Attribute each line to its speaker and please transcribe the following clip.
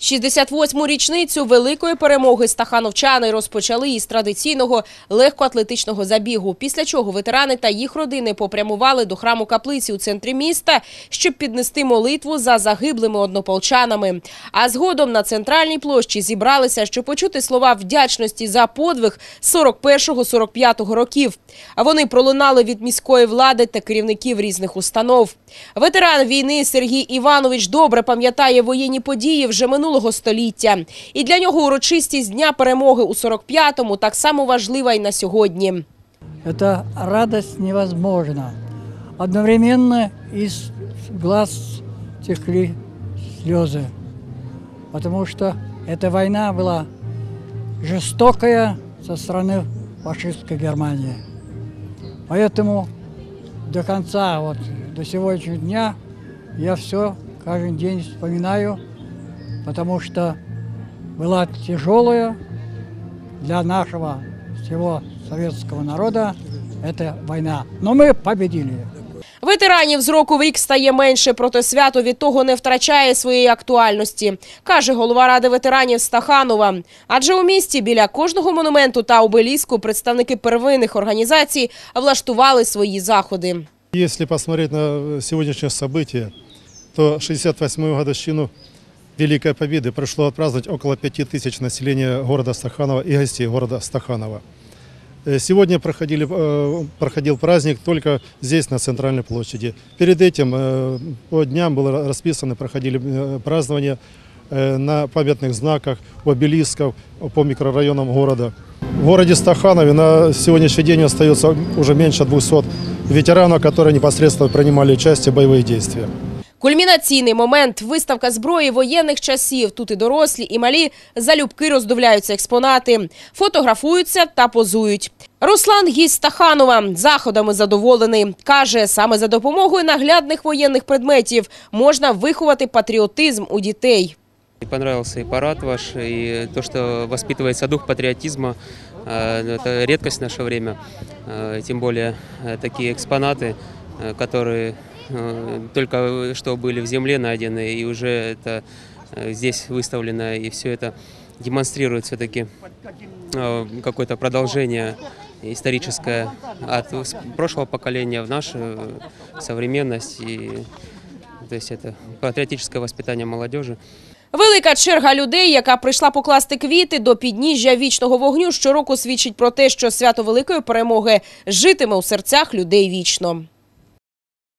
Speaker 1: 68-му річницю великої перемоги стахановчани розпочали із традиційного легкоатлетичного забігу, після чого ветерани та їх родини попрямували до храму каплиці у центрі міста, щоб піднести молитву за загиблими однополчанами. А згодом на центральній площі зібралися, щоб почути слова вдячності за подвиг 41-45 років. А вони пролунали від міської влади та керівників різних установ. Ветеран війни Сергій Іванович добре пам'ятає воєнні події вже минулого століття. І для нього урочистість Дня перемоги у 45-му так само важлива й на сьогодні.
Speaker 2: Это радость невозможна. Одновременно из глаз текли слезы, потому что эта война была жестокая со стороны фашистской Германии. Поэтому до конца, вот, до сегодняшнего дня я все каждый день вспоминаю, потому что была тяжелая для нашего всего советского народа это война. Но мы победили.
Speaker 1: Ветеранів з року в рік стає менше, проте свято від того не втрачає своєї актуальності, каже голова ради ветеранів Стаханова. Адже у місті біля кожного монументу та обеліску представники первинних організацій влаштували свої заходи.
Speaker 3: Если посмотреть на сегодняшнее событие, то 68-ю годовщину Великой Победы прошло отпраздновать около 5000 населения города Стаханова и гостей города Стаханова. Э, Сегодня проходили, э, проходил праздник только здесь, на Центральной площади. Перед этим э, по дням было расписано, проходили празднования на памятных знаках, у обелисков по микрорайонам города. В городе Стаханове на сегодняшний день остается уже меньше 200 ветеранов, которые непосредственно принимали участие в боевых действиях.
Speaker 1: Кульмінаційний момент – виставка зброї воєнних часів. Тут і дорослі, і малі залюбки роздивляються експонати, фотографуються та позують. Руслан гість Стаханова заходами задоволений. Каже, саме за допомогою наглядних воєнних предметів можна виховати патріотизм у дітей.
Speaker 4: И понравился и парад ваш, и то, что воспитывается дух патриотизма. Э, ну, Это редкость в наше время. Э, Тем более э, такие экспонаты, э, которые э, только что были в земле найдены, и уже это э, здесь выставлено, и все это демонстрирует все-таки какое-то продолжение историческое от с- прошлого поколения в нашу э, современность. И, то есть это патриотическое воспитание молодежи.
Speaker 1: Велика черга людей, яка прийшла покласти квіти до підніжжя вічного вогню, щороку свідчить про те, що свято Великої перемоги житиме у серцях людей вічно.